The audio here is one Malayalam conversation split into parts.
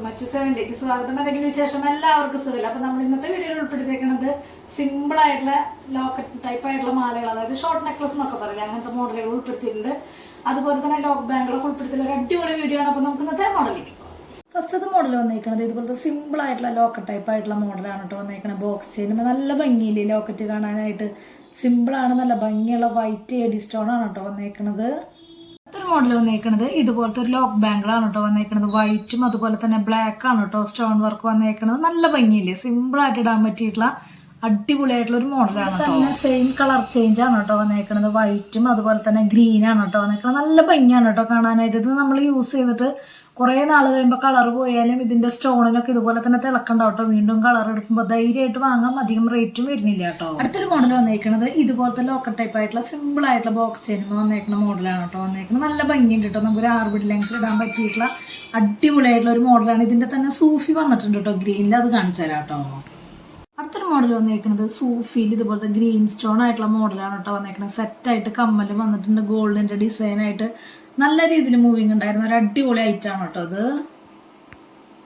എല്ലാവർക്കും മറ്റു സെവനിലേക്ക് സ്വാഗതം. എന്തെങ്കിലും വിശേഷം. എല്ലാവർക്കും സുഖമില്ല? അപ്പോൾ നമ്മൾ ഇന്നത്തെ വീഡിയോയിൽ ഉൾപ്പെടുത്തിയിരിക്കുന്നത് സിമ്പിൾ ആയിട്ടുള്ള ലോക്കറ്റ് ടൈപ്പ് ആയിട്ടുള്ള മാലകൾ അതായത് ഷോർട്ട് നെക്ലസ് എന്നൊക്കെ പറയില്ല? അങ്ങനത്തെ മോഡലുകൾ ഉൾപ്പെടുത്തിയിട്ടുണ്ട്. അതുപോലെ തന്നെ ലോക്ക് ബാങ്കുകളൊക്കെ ഉൾപ്പെടുത്തിയുള്ള ഒരു അടിപൊളി വീഡിയോ ആണ്. അപ്പോൾ നമുക്ക് ഇന്നത്തെ മോഡലിലേക്ക് ഫസ്റ്റ് ഫസ്റ്റത്തെ മോഡൽ വന്നിരിക്കുന്നത് ഇതുപോലത്തെ സിമ്പിൾ ആയിട്ടുള്ള ലോക്കറ്റ് ടൈപ്പ് ആയിട്ടുള്ള മോഡലാണ് കേട്ടോ വന്നിരിക്കുന്നത് ബോക്സ് ചെയ്യുമ്പോൾ നല്ല ഭംഗിയില്ലേ ലോക്കറ്റ് കാണാനായിട്ട്? സിമ്പിളാണ് നല്ല ഭംഗിയുള്ള വൈറ്റ് എഡി സ്റ്റോൺ ആണ് കേട്ടോ അടുത്തൊരു മോഡൽ വന്നേക്കണത് ഇതുപോലത്തെ ഒരു ലോക്ക് ബാങ്കിളാണ് കേട്ടോ വന്നേക്കണത്. വൈറ്റും അതുപോലെ തന്നെ ബ്ലാക്ക് ആണ് കേട്ടോ സ്റ്റോൺ വർക്ക് വന്നേക്കണത്. നല്ല ഭംഗിയില്ലേ? സിമ്പിൾ ആയിട്ട് ഇടാൻ പറ്റിയിട്ടുള്ള അടിപൊളിയായിട്ടുള്ള ഒരു മോഡലാണ് തന്നെ സെയിം കളർ ചേഞ്ച് ആണ് കേട്ടോ വന്നേക്കണത്. വൈറ്റും അതുപോലെ തന്നെ ഗ്രീൻ ആണ് കേട്ടോ വന്നേക്കണത്. നല്ല ഭംഗിയാണ് കേട്ടോ കാണാനായിട്ട്. ഇത് നമ്മൾ യൂസ് ചെയ്തിട്ട് കുറേ നാൾ കഴിയുമ്പോൾ കളർ പോയാലും ഇതിന്റെ സ്റ്റോണിലൊക്കെ ഇതുപോലെ തന്നെ തിളക്കണ്ടാവും കേട്ടോ. വീണ്ടും കളർ എടുക്കുമ്പോൾ ധൈര്യമായിട്ട് വാങ്ങാം. അധികം റേറ്റും വരുന്നില്ല കേട്ടോ. അടുത്തൊരു മോഡൽ വന്നേക്കണത് ഇതുപോലത്തെ ലോക്കർ ടൈപ്പ് ആയിട്ടുള്ള സിമ്പിൾ ആയിട്ടുള്ള ബോക്സ് ചെയ്യുമ്പോൾ വന്നേക്കുന്ന മോഡലാണ് കേട്ടോ വന്നേക്കുന്നത് നല്ല ഭംഗിയുണ്ട് കേട്ടോ. നമുക്ക് ഒരു ആർബിഡ് ലെങ്ത് ഇടാൻ പറ്റിയിട്ടുള്ള അടിപൊളിയായിട്ടുള്ള ഒരു മോഡലാണ് ഇതിന്റെ തന്നെ സൂഫി വന്നിട്ടുണ്ട് കേട്ടോ. ഗ്രീനിൽ അത് കാണിച്ചു തരാം കേട്ടോ. അടുത്തൊരു മോഡൽ വന്നേക്കുന്നത് സൂഫിയിൽ ഇതുപോലത്തെ ഗ്രീൻ സ്റ്റോൺ ആയിട്ടുള്ള മോഡലാണ് കേട്ടോ വന്നേക്കുന്നത് സെറ്റായിട്ട് കമ്മലും വന്നിട്ടുണ്ട്. ഗോൾഡിന്റെ ഡിസൈൻ ആയിട്ട് നല്ല രീതിയിൽ മൂവിങ് ഉണ്ടായിരുന്ന. ഒരു അടിപൊളി ഐറ്റാണ് കേട്ടോ അത്.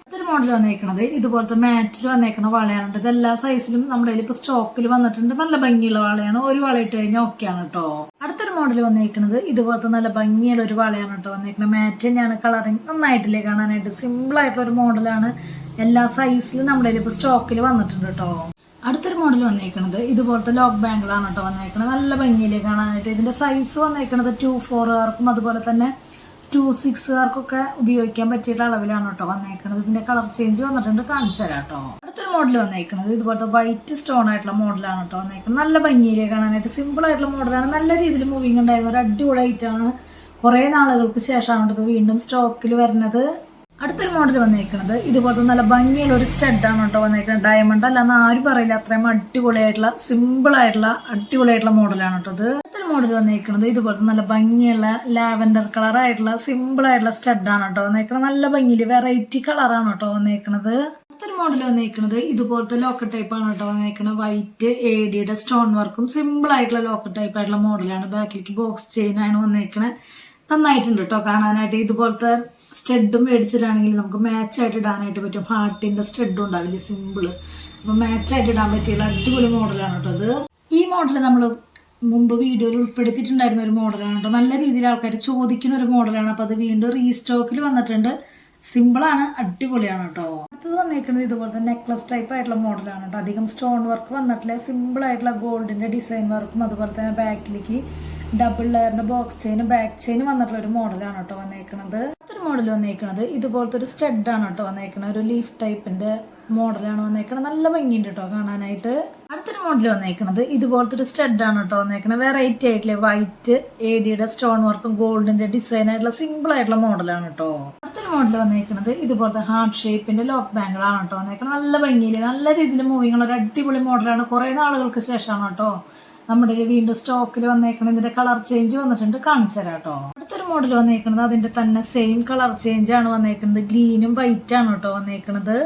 അടുത്തൊരു മോഡൽ വന്നേക്കണത്. ഇതുപോലത്തെ മാറ്റിൽ വന്നേക്കണ വളയാണ് ഇത് എല്ലാ സൈസിലും നമ്മുടെ കയ്യിൽ ഇപ്പോൾ സ്റ്റോക്കിൽ വന്നിട്ടുണ്ട്. നല്ല ഭംഗിയുള്ള വളയാണ്. ഒരു വള ഇട്ട് കഴിഞ്ഞാൽ ഓക്കെയാണ് കേട്ടോ. അടുത്തൊരു മോഡൽ വന്നേക്കണത് ഇതുപോലത്തെ നല്ല ഭംഗിയുള്ള ഒരു വളയാണ് കേട്ടോ വന്നേക്കുന്നത് മാറ്റ് തന്നെയാണ് കളറിങ് നന്നായിട്ടില്ലേ കാണാനായിട്ട്. സിമ്പിൾ ആയിട്ടുള്ള ഒരു മോഡലാണ് എല്ലാ സൈസിലും നമ്മുടെ കയ്യിൽ ഇപ്പോൾ സ്റ്റോക്കിൽ വന്നിട്ടുണ്ട് കേട്ടോ. അടുത്തൊരു മോഡൽ വന്നേക്കണത്. ഇതുപോലത്തെ ലോക്ക് ബാങ്കിളാണ് കേട്ടോ വന്നേക്കുന്നത് നല്ല ഭംഗിയിലേ കാണാനായിട്ട് ഇതിന്റെ സൈസ് വന്നേക്കണത് ടു ഫോറുകാർക്കും അതുപോലെ തന്നെ ടു സിക്സുകാർക്കൊക്കെ ഉപയോഗിക്കാൻ പറ്റിയിട്ടുള്ള അളവിലാണ് കേട്ടോ വന്നേക്കുന്നത് ഇതിന്റെ കളർ ചേഞ്ച് വന്നിട്ടുണ്ട്. കാണിച്ചു കേട്ടോ. അടുത്തൊരു മോഡൽ വന്നേക്കുന്നത് ഇതുപോലത്തെ വൈറ്റ് സ്റ്റോൺ ആയിട്ടുള്ള മോഡലാണ് കേട്ടോ വന്നേക്കുന്നത് നല്ല ഭംഗിയിലേ കാണാനായിട്ട് സിമ്പിൾ ആയിട്ടുള്ള മോഡലാണ് നല്ല രീതിയിൽ മൂവിങ് ഉണ്ടായിരുന്നു. ഒരു അടിപൊളി ഐറ്റമാണ് കുറേ നാളുകൾക്ക് ശേഷമാണ് വീണ്ടും സ്റ്റോക്കിൽ വരുന്നത്. അടുത്തൊരു മോഡൽ വന്നിരിക്കുന്നത് ഇതുപോലത്തെ നല്ല ഭംഗിയുള്ള ഒരു സ്റ്റഡാണ് കേട്ടോ വന്നിരിക്കുന്നത് ഡയമണ്ട് അല്ലാന്ന് ആരും പറയില്ല. അത്രയും അടിപൊളിയായിട്ടുള്ള സിമ്പിൾ ആയിട്ടുള്ള അടിപൊളിയായിട്ടുള്ള മോഡലാണ് കേട്ടോ ഇത്. അടുത്തൊരു മോഡൽ വന്നിരിക്കുന്നത് ഇതുപോലത്തെ നല്ല ഭംഗിയുള്ള ലാവൻഡർ കളർ ആയിട്ടുള്ള സിമ്പിൾ ആയിട്ടുള്ള സ്റ്റഡാണ് കേട്ടോ വന്നിരിക്കുന്നത് നല്ല ഭംഗിയിൽ വെറൈറ്റി കളറാണ് കേട്ടോ വന്നേക്കുന്നത് അടുത്തൊരു മോഡൽ വന്നിരിക്കുന്നത് ഇതുപോലത്തെ ലോക്കർ ടൈപ്പ് ആണ് കേട്ടോ വന്നേക്കുന്നത് വൈറ്റ് എ ഡിയുടെ സ്റ്റോൺ വർക്കും സിമ്പിൾ ആയിട്ടുള്ള ലോക്കർ ടൈപ്പ് ആയിട്ടുള്ള മോഡലാണ് ബാക്കിലേക്ക് ബോക്സ് ചെയിൻ ആണ് വന്നേക്കുന്നത് നന്നായിട്ടുണ്ട് കേട്ടോ കാണാനായിട്ട്. ഇതുപോലത്തെ സ്റ്റഡും മേടിച്ചിട്ടാണെങ്കിൽ നമുക്ക് മാച്ചായിട്ട് ഇടാനായിട്ട് പറ്റും. ഹാർട്ടിന്റെ സ്റ്റഡും ഉണ്ടാവില്ലേ? സിമ്പിൾ അപ്പോൾ മാച്ചായിട്ട് ഇടാൻ പറ്റിയുള്ള അടിപൊളി മോഡലാണ് കേട്ടോ അത്. ഈ മോഡൽ നമ്മൾ മുമ്പ് വീഡിയോയിൽ ഉൾപ്പെടുത്തിയിട്ടുണ്ടായിരുന്ന ഒരു മോഡലാണ് കേട്ടോ നല്ല രീതിയിൽ ആൾക്കാർ ചോദിക്കുന്ന ഒരു മോഡലാണ് അപ്പോൾ അത് വീണ്ടും റീസ്റ്റോക്കിൽ വന്നിട്ടുണ്ട്. സിമ്പിളാണ് അടിപൊളിയാണ് കേട്ടോ അടുത്തത് വന്നേക്കുന്നത് ഇതുപോലത്തെ നെക്ലസ് ടൈപ്പ് ആയിട്ടുള്ള മോഡലാണ് കേട്ടോ അധികം സ്റ്റോൺ വർക്ക് വന്നിട്ടില്ല. സിമ്പിൾ ആയിട്ടുള്ള ഗോൾഡിന്റെ ഡിസൈൻ വർക്കും അതുപോലെ തന്നെ ബാക്കിലേക്ക് ഡബിൾ ലെയറിന്റെ ബോക്സ് ചെയിനും ബാക്ക് ചെയിനും വന്നിട്ടുള്ള ഒരു മോഡലാണ് കേട്ടോ വന്നേക്കുന്നത് അടുത്തൊരു മോഡൽ വന്നേക്കുന്നത് ഇതുപോലത്തെ ഒരു സ്റ്റഡാണ് കേട്ടോ വന്നേക്കുന്നത് ഒരു ലീഫ് ടൈപ്പിന്റെ മോഡലാണ് വന്നേക്കുന്നത് നല്ല ഭംഗിയുണ്ട് കേട്ടോ കാണാനായിട്ട്. അടുത്തൊരു മോഡൽ വന്നേക്കുന്നത് ഇതുപോലത്തെ ഒരു സ്റ്റഡാണ് കേട്ടോ വന്നേക്കുന്നത് വെറൈറ്റി ആയിട്ടുള്ള വൈറ്റ് എ സ്റ്റോൺ വർക്കും ഗോൾഡിന്റെ ഡിസൈൻ ആയിട്ടുള്ള സിമ്പിൾ ആയിട്ടുള്ള മോഡലാണ് കേട്ടോ. അടുത്തൊരു മോഡൽ വന്നേക്കുന്നത് ഇതുപോലത്തെ ഹാർട്ട് ഷേപ്പിന്റെ ലോക്ക് ബാങ്കിളാണ് കേട്ടോ വന്നേക്കുന്നത് നല്ല ഭംഗിയിൽ നല്ല രീതിയിൽ മൂവിങ്ങുള്ള ഒരു അടിപൊളി മോഡലാണ് കുറെ നാളുകൾക്ക് ശേഷമാണ് കേട്ടോ നമ്മുടെ വീണ്ടും സ്റ്റോക്കിൽ വന്നേക്കണം ഇതിന്റെ കളർ ചേഞ്ച് വന്നിട്ടുണ്ട്. കാണിച്ചു തരാം കേട്ടോ. അടുത്തൊരു മോഡൽ വന്നേക്കുന്നത് അതിന്റെ തന്നെ സെയിം കളർ ചേഞ്ച് ആണ് വന്നേക്കുന്നത് ഗ്രീനും വൈറ്റ് ആണ് കേട്ടോ വന്നേക്കുന്നത്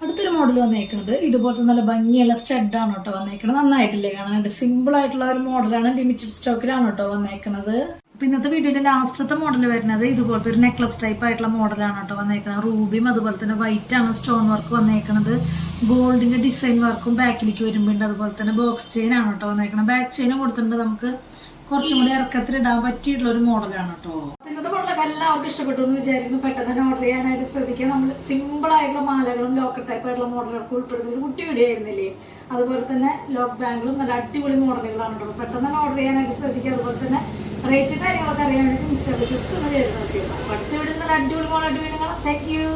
അടുത്തൊരു മോഡൽ വന്നേക്കുന്നത് ഇതുപോലത്തെ നല്ല ഭംഗിയുള്ള ആണ് കേട്ടോ വന്നേക്കുന്നത് നന്നായിട്ടില്ലേ കാണാനായിട്ട്? സിമ്പിൾ ആയിട്ടുള്ള ഒരു മോഡലാണ് ലിമിറ്റഡ് സ്റ്റോക്കിലാണ് കേട്ടോ വന്നേക്കുന്നത് അപ്പൊ ഇന്നത്തെ വീഡിയോയിലെ ലാസ്റ്റത്തെ മോഡൽ വരുന്നത് ഇതുപോലത്തെ ഒരു നെക്ലസ് ടൈപ്പ് ആയിട്ടുള്ള മോഡലാണ് കേട്ടോ വന്നേക്കുന്നത് റൂബിയും അതുപോലെ തന്നെ വൈറ്റ് ആണ് സ്റ്റോൺ വർക്ക് വന്നേക്കുന്നത് ഗോൾഡിന്റെ ഡിസൈൻ വർക്കും ബാക്കിലേക്ക് വരുമ്പോണ്ട്. അതുപോലെ തന്നെ ബോക്സ് ചെയിൻ ആണ് കേട്ടോ വന്നേക്കുന്നത് ബാക്ക് ചെയിൻ കൊടുത്തിട്ടുണ്ട് നമുക്ക് കുറച്ചും കൂടി ഇറക്കത്തിൽ ഇടാൻ പറ്റിയിട്ടുള്ള ഒരു മോഡലാണ് കേട്ടോ. ഇന്നത്തെ മോഡലൊക്കെ എല്ലാവർക്കും ഇഷ്ടപ്പെട്ടു എന്ന് വിചാരിക്കുന്നു. പെട്ടെന്ന് തന്നെ ഓർഡർ ചെയ്യാനായിട്ട് ശ്രദ്ധിക്കുക നമ്മൾ സിമ്പിൾ ആയിട്ടുള്ള മാലകളും ലോക്കൽ ടൈപ്പ് ആയിട്ടുള്ള മോഡലുകൾക്ക് ഉൾപ്പെടുന്ന ഒരു കുട്ടി വീഡിയോ ആയിരുന്നില്ലേ? അതുപോലെ തന്നെ ലോക്ക് ബാങ്കുകളും നല്ല അടിപൊളി മോഡലുകളാണ് കേട്ടോ. പെട്ടെന്ന് തന്നെ ഓർഡർ ചെയ്യാനായിട്ട് ശ്രദ്ധിക്കുക അതുപോലെ തന്നെ റേറ്റും കാര്യങ്ങളൊക്കെ അറിയാൻ വേണ്ടി ഇൻസ്റ്റാഗ്രാം ജസ്റ്റ് ഒന്ന് ചെയ്ത് നോക്കിയിരുന്നു അടുത്ത വീടുന്ന അടിപൊളി മോഡൽ അടിപൊളി താങ്ക് യു